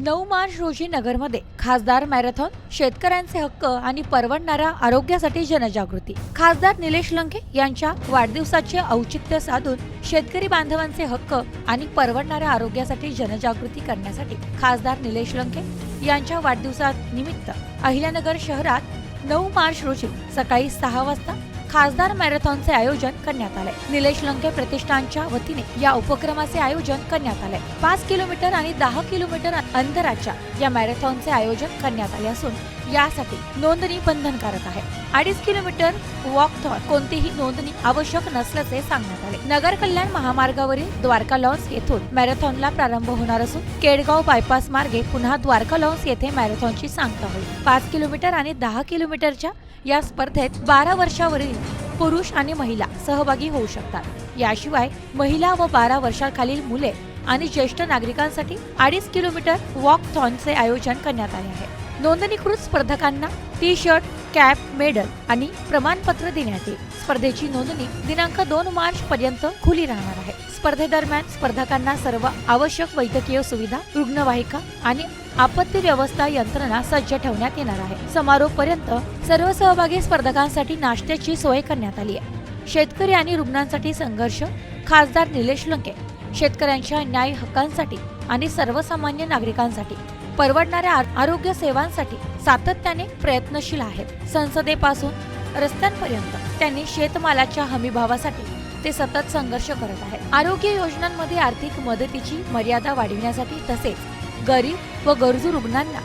नऊ मार्च रोजी नगरमध्ये खासदार मॅरेथॉन शेतकऱ्यांचे हक्क आणि परवडणाऱ्या आरोग्यासाठी जनजागृती. खासदार निलेश लंके यांच्या वाढदिवसाचे औचित्य साधून शेतकरी बांधवांचे हक्क आणि परवडणाऱ्या आरोग्यासाठी जनजागृती करण्यासाठी खासदार निलेश लंके यांच्या वाढदिवसानिमित्त अहिल्यानगर शहरात नऊ मार्च रोजी सकाळी सहा वाजता खासदार मॅरेथॉनचे आयोजन करण्यात आले. निलेश लंके प्रतिष्ठानच्या वतीने या उपक्रमाचे आयोजन करण्यात आले. पाच किलोमीटर आणि दहा किलोमीटर अंतराच्या या मॅरेथॉनचे आयोजन करण्यात आले असून यासाठी नोंदणी बंधनकारक आहे. अडीच किलोमीटर वॉकथॉन कोणतीही नोंदणी आवश्यक नसल्याचे सांगण्यात आले. नगर कल्याण महामार्गावरील द्वारका लॉन्स येथून मॅरेथॉनला प्रारंभ होणार असून केडगाव बायपास मार्गे पुन्हा द्वारका लॉन्स येथे मॅरेथॉनची सांगता होईल. पाच किलोमीटर आणि दहा किलोमीटरच्या या स्पर्धेत बारा वर्षावरील पुरुष आणि महिला सहभागी होऊ शकतात. याशिवाय महिला व बारा वर्षाखालील मुले आणि ज्येष्ठ नागरिकांसाठी अडीच किलोमीटर वॉकथॉनचे आयोजन करण्यात आले आहे. नोंदणीकृत स्पर्धकांना टी शर्ट कॅप मेडल आणि प्रमाणपत्र देण्यात येईल. स्पर्धेची नोंदणी दिनांक दोन मार्च पर्यंत खुली राहणार आहे. स्पर्धेदरम्यान स्पर्धकांना सर्व आवश्यक वैद्यकीय सुविधा रुग्णवाहिका आणि आपत्ती व्यवस्था यंत्रणा सज्ज ठेवण्यात येणार आहे. समारोप पर्यंत सर्व सहभागी स्पर्धकांसाठी नाश्त्याची सोय करण्यात आली आहे. शेतकरी आणि रुग्णांसाठी संघर्ष खासदार निलेश लंके. शेतकऱ्यांच्या न्याय हक्कांसाठी आणि सर्वसामान्य नागरिकांसाठी परवडणाऱ्या आरोग्य सेवांसाठी सातत्याने प्रयत्नशील आहेत. संसदेपासून रस्त्यांपर्यंत त्यांनी शेतमालाच्या हमीभावासाठी ते सतत संघर्ष करत आहेत. आरोग्य योजनांमध्ये आर्थिक मदतीची मर्यादा वाढविण्यासाठी तसेच गरीब व गरजू रुग्णांना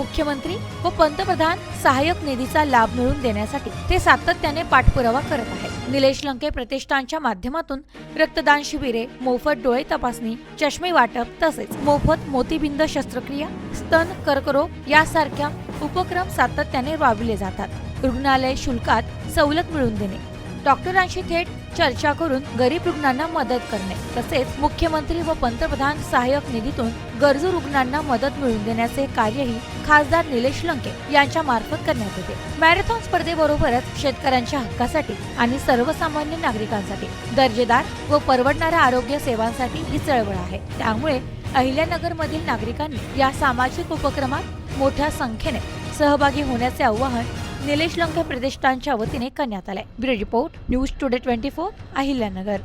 मुख्यमंत्री व पंतप्रधान सहाय्यक निधीचा लाभ मिळवून देण्यासाठी ते सातत्याने पाठपुरावा करत आहेत. निलेश लंके प्रतिष्ठानच्या माध्यमातून रक्तदान शिबिरे मोफत डोळे तपासणी चष्मे वाटप तसेच मोफत मोतीबिंद शस्त्रक्रिया स्तन कर्करोग यासारख्या उपक्रम सातत्याने राबविले जातात. रुग्णालय शुल्कात सवलत मिळवून देणे. डॉक्टरांशी थेट चर्चा करून गरीब रुग्णांना मदत करणे तसेच मुख्यमंत्री व पंतप्रधान सहाय्यक निधीतून गरजू रुग्णांना मदत मिळवून देण्याचे कार्यही खासदार निलेश लंके यांच्या मार्फत करण्यात येते. मॅरेथॉन स्पर्धेबरोबरच शेतकऱ्यांच्या हक्कासाठी आणि सर्वसामान्य नागरिकांसाठी दर्जेदार व परवडणाऱ्या आरोग्य सेवांसाठी ही चळवळ आहे. त्यामुळे अहिल्यानगरमधील नागरिकांनी या सामाजिक उपक्रमात मोठ्या संख्येने सहभागी होण्याचे आवाहन निलेश लंके प्रतिष्ठानच्या वतीने करण्यात आलाय. Bureau report news today twenty four Ahilyanagar.